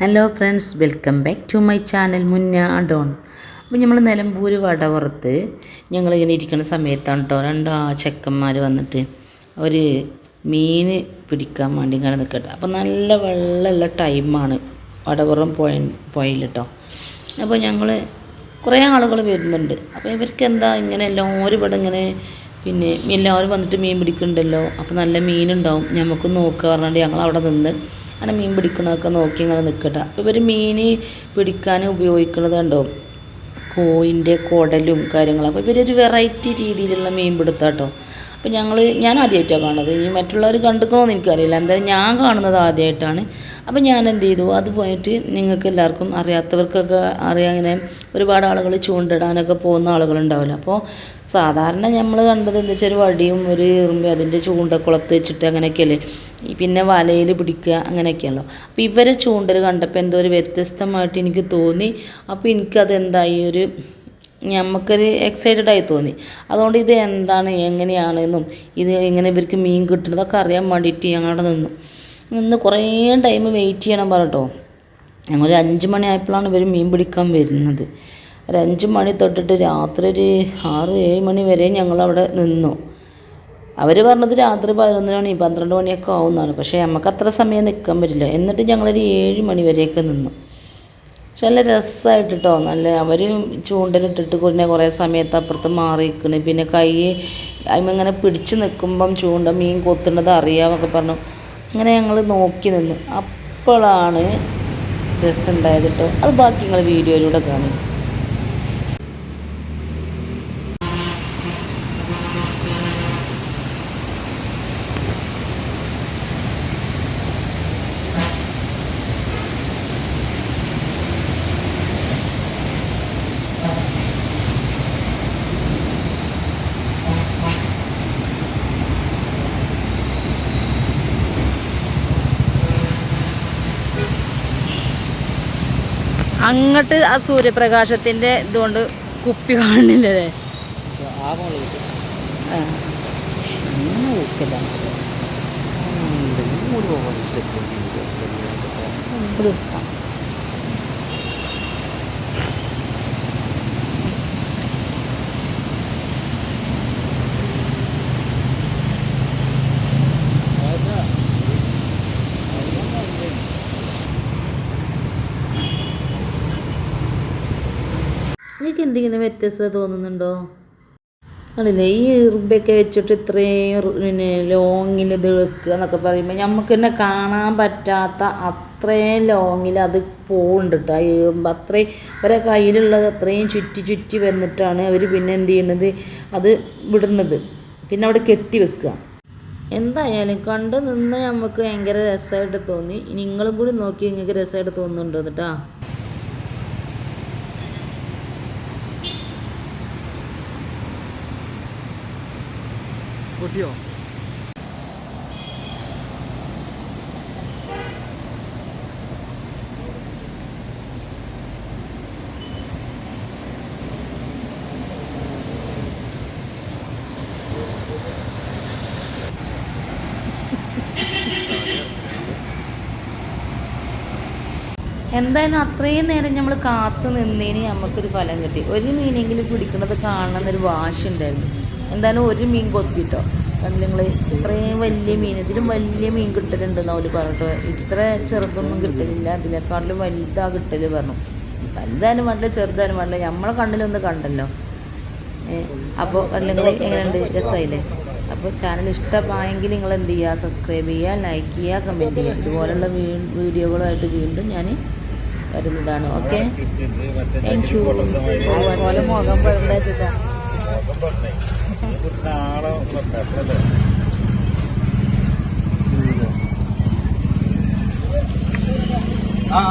Hello friends welcome back to my channel Munna Don അപ്പോൾ നമ്മൾ നിലമ്പൂർ വടവറുത്ത് ഞങ്ങളിങ്ങനെ ഇരിക്കുന്ന സമയത്താണ് കേട്ടോ രണ്ട് ചെക്കന്മാർ വന്നിട്ട് ഒരു മീൻ പിടിക്കാൻ വേണ്ടി ഇങ്ങനെ നിൽക്കട്ടെ അപ്പോൾ നല്ല വെള്ളമുള്ള ടൈമാണ് വടവറം പോയ പോയിൽ കേട്ടോ അപ്പോൾ ഞങ്ങൾ കുറേ ആളുകൾ വരുന്നുണ്ട്. അപ്പോൾ ഇവർക്ക് എന്താ ഇങ്ങനെ എല്ലാവരും ഇവിടെ ഇങ്ങനെ പിന്നെ എല്ലാവരും വന്നിട്ട് മീൻ പിടിക്കുന്നുണ്ടല്ലോ അപ്പോൾ നല്ല മീനുണ്ടാവും. നമുക്ക് നോക്കുക പറഞ്ഞിട്ട് ഞങ്ങൾ അവിടെ നിന്ന് അങ്ങനെ മീൻ പിടിക്കണതൊക്കെ നോക്കി ഇങ്ങനെ നിൽക്കട്ടെ അപ്പോൾ ഇവർ മീൻ പിടിക്കാൻ ഉപയോഗിക്കുന്നത് കണ്ടോ? കോയിന്റെ കുടലും കാര്യങ്ങളും. അപ്പോൾ ഇവരൊരു വെറൈറ്റി രീതിയിലുള്ള മീൻ പിടുത്തട്ടോ. അപ്പോൾ ഞങ്ങൾ ഞാൻ ആദ്യമായിട്ടാണ് കാണുന്നത്. ഇനി മറ്റുള്ളവർ കണ്ടുക്കണമെന്ന് എനിക്കറിയില്ല. എന്തായാലും ഞാൻ കാണുന്നത് ആദ്യമായിട്ടാണ് അപ്പോൾ ഞാൻ എന്ത് ചെയ്തു അത് പോയിട്ട് നിങ്ങൾക്ക് എല്ലാവർക്കും അറിയാത്തവർക്കൊക്കെ അറിയാം. ഇങ്ങനെ ഒരുപാട് ആളുകൾ ചൂണ്ടിടാനൊക്കെ പോകുന്ന ആളുകളുണ്ടാവില്ല. അപ്പോൾ സാധാരണ നമ്മൾ കണ്ടത് എന്താ വെച്ചാൽ ഒരു വടിയും ഒരു ഇറുമ്പും അതിന്റെ ചൂണ്ടക്കുളത്ത് വെച്ചിട്ട് അങ്ങനെയൊക്കെയല്ലേ? പിന്നെ വലയിൽ പിടിക്കുക അങ്ങനെയൊക്കെയാണല്ലോ. അപ്പോൾ ഇവരെ ചൂണ്ടൽ കണ്ടപ്പോൾ എന്തോ ഒരു വ്യത്യസ്തമായിട്ട് എനിക്ക് തോന്നി. അപ്പോൾ എനിക്കത് എന്തായി ഒരു നമുക്കൊരു എക്സൈറ്റഡ് ആയി തോന്നി. അതുകൊണ്ട് ഇത് എന്താണ്? എങ്ങനെയാണെന്നും ഇത് എങ്ങനെ ഇവർക്ക് മീൻ കിട്ടുന്നതൊക്കെ അറിയാൻ വേണ്ടിയിട്ട് ഞങ്ങളുടെ നിന്നു. നിന്ന് കുറേ ടൈം വെയിറ്റ് ചെയ്യണം പറട്ടോ ഞങ്ങൾ അഞ്ച് മണിയായപ്പോഴാണ് ഇവർ മീൻ പിടിക്കാൻ വരുന്നത്. ഒരു അഞ്ച് മണി തൊട്ടിട്ട് രാത്രി ഒരു ആറ് ഏഴ് മണി വരെ ഞങ്ങളവിടെ നിന്നു. അവർ പറഞ്ഞത് രാത്രി പതിനൊന്ന് മണി പന്ത്രണ്ട് മണിയൊക്കെ ആവുന്നതാണ് പക്ഷേ നമുക്ക് അത്ര സമയം നിൽക്കാൻ പറ്റില്ല. എന്നിട്ട് ഞങ്ങളൊരു ഏഴ് മണി വരെയൊക്കെ നിന്നു. പക്ഷെ നല്ല രസമായിട്ട് കേട്ടോ നല്ല അവർ ചൂണ്ടലിട്ടിട്ട് പിന്നെ കുറേ സമയത്ത് അപ്പുറത്ത് മാറി നിൽക്കണ് പിന്നെ കൈ അതിങ്ങനെ പിടിച്ച് നിൽക്കുമ്പം ചൂണ്ട മീൻ കൊത്തുന്നത് അറിയാമെന്നൊക്കെ പറഞ്ഞു. അങ്ങനെ ഞങ്ങൾ നോക്കി നിന്ന്. അപ്പോഴാണ് രസമുണ്ടായത് കേട്ടോ അത് ബാക്കി നിങ്ങൾ വീഡിയോയിലൂടെ കാണും. അങ്ങോട്ട് ആ സൂര്യപ്രകാശത്തിന്റെ ഇതുകൊണ്ട് കുപ്പി കാണുന്നില്ലേ ആ. നിങ്ങൾക്ക് എന്തെങ്കിലും വ്യത്യസ്തത തോന്നുന്നുണ്ടോ? അല്ലല്ലേ ഈ ഇറുമ്പൊക്കെ വെച്ചിട്ട് ഇത്രയും പിന്നെ ലോങ്ങിൽ ഇത് വെക്കുക എന്നൊക്കെ പറയുമ്പോൾ നമുക്ക് തന്നെ കാണാൻ പറ്റാത്ത അത്രയും ലോങ്ങിൽ അത് പോകുന്നുണ്ട് കേട്ടോ ആ ഇറുമ്പ് അത്രയും അവരെ കയ്യിലുള്ളത് അത്രയും ചുറ്റി ചുറ്റി വന്നിട്ടാണ് അവർ പിന്നെ എന്ത് ചെയ്യുന്നത് അത് വിടുന്നത്. പിന്നെ അവിടെ കെട്ടി വെക്കുക. എന്തായാലും കണ്ട് നിന്ന് നമുക്ക് ഭയങ്കര രസമായിട്ട് തോന്നി. നിങ്ങളും കൂടി നോക്കി നിങ്ങൾക്ക് രസമായിട്ട് തോന്നുന്നുണ്ടോ എന്നിട്ടാ? പൊട്ടിയോ എന്തായാലും അത്രയും നേരം നമ്മൾ കാത്തു നിന്നതിന് നമുക്കൊരു ഫലം കിട്ടി. ഒരു മീനെങ്കിലും പിടിക്കുന്നത് കാണണമെന്നൊരു വാശി ഉണ്ടായിരുന്നു എന്തായാലും ഒരു മീൻ കൊത്തിട്ടോ. കണ്ടില്ല നിങ്ങൾ ഇത്രയും വലിയ മീൻ ഇതിലും വലിയ മീൻ കിട്ടലുണ്ടെന്ന് അവർ പറഞ്ഞിട്ടോ ഇത്ര ചെറുതൊന്നും കിട്ടലില്ല. അതിലേക്കാളും വലുതാ കിട്ടൽ പറഞ്ഞു. വലുതായാലും വേണ്ട ചെറുതായാലും വേണ്ട. നമ്മളെ കണ്ണിലൊന്ന് കണ്ടല്ലോ. അപ്പോൾ നിങ്ങൾ എങ്ങനെയുണ്ട്? രസമായില്ലേ അപ്പോൾ ചാനൽ ഇഷ്ടമായെങ്കിൽ നിങ്ങൾ എന്ത് ചെയ്യുക സബ്സ്ക്രൈബ് ചെയ്യുക ലൈക്ക് ചെയ്യുക കമന്റ് ചെയ്യുക ഇതുപോലുള്ള വീ- വീഡിയോകളുമായിട്ട് വീണ്ടും ഞാൻ വരുന്നതാണ്. ഓക്കെ താങ്ക് യു വാച്ചിങ് മുഖം ആ.